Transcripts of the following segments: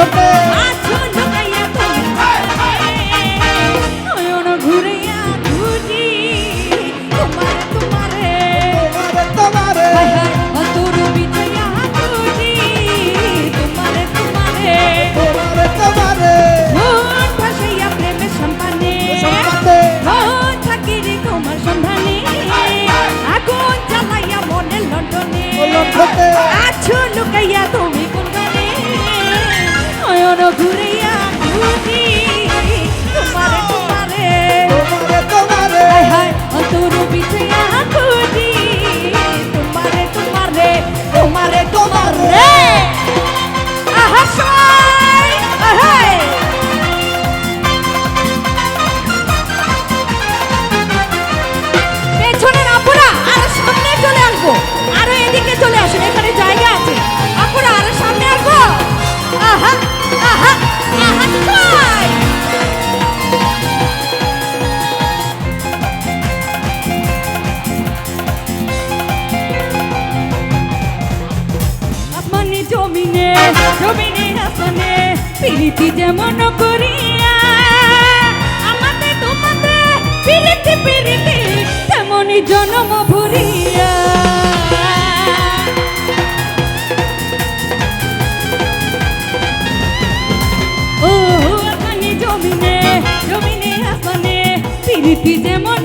Super. প্রীতি যেমন করিয়া, আমাদের তোমাদের প্রীতি প্রীতি তেমনি জনম ভরিয়া ও আসমানে জমিনে জমিনে আসমানে যেমন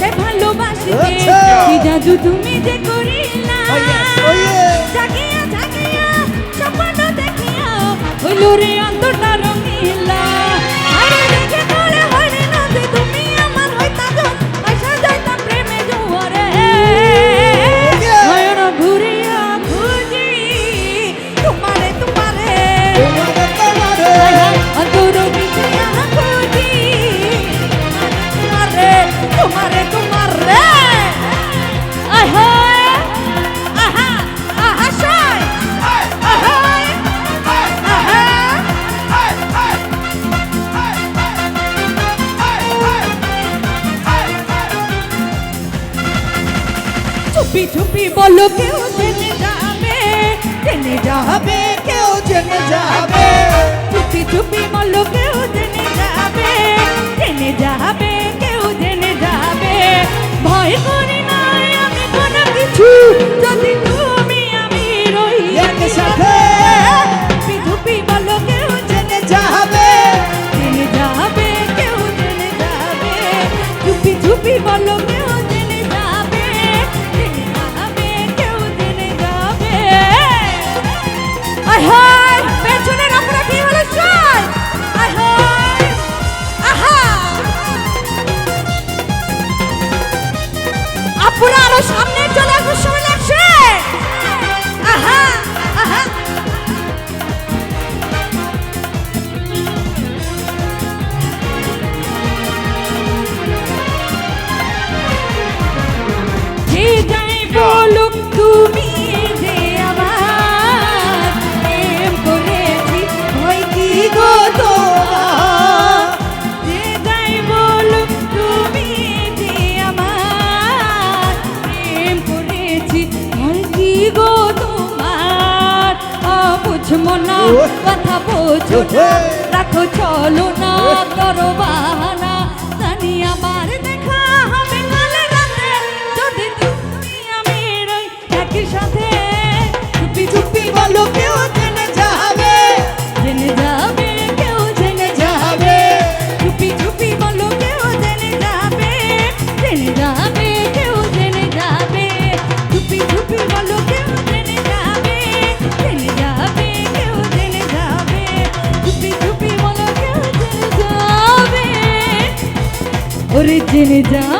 তাই ভালোবাসিতে আচ্ছা। কি জাদু তুমি যে করিলা। oh oh জাগিয়া জাগিয়া স্বপ্ন দেখিয়া হইল রে অন্তটা রঙিলা। ছুপি ছুপি বলো কেউ জেনে যাবে জেনে যাবে, কেউ জেনে যাবে। ছুপি ছুপি বলো কেউ জেনে যাবে জেনে যাবে, কেউ জেনে যাবে। ভয় করে বুঝব না কথা বুঝো না রাখো চলো না তরবা ওরে জেনে যা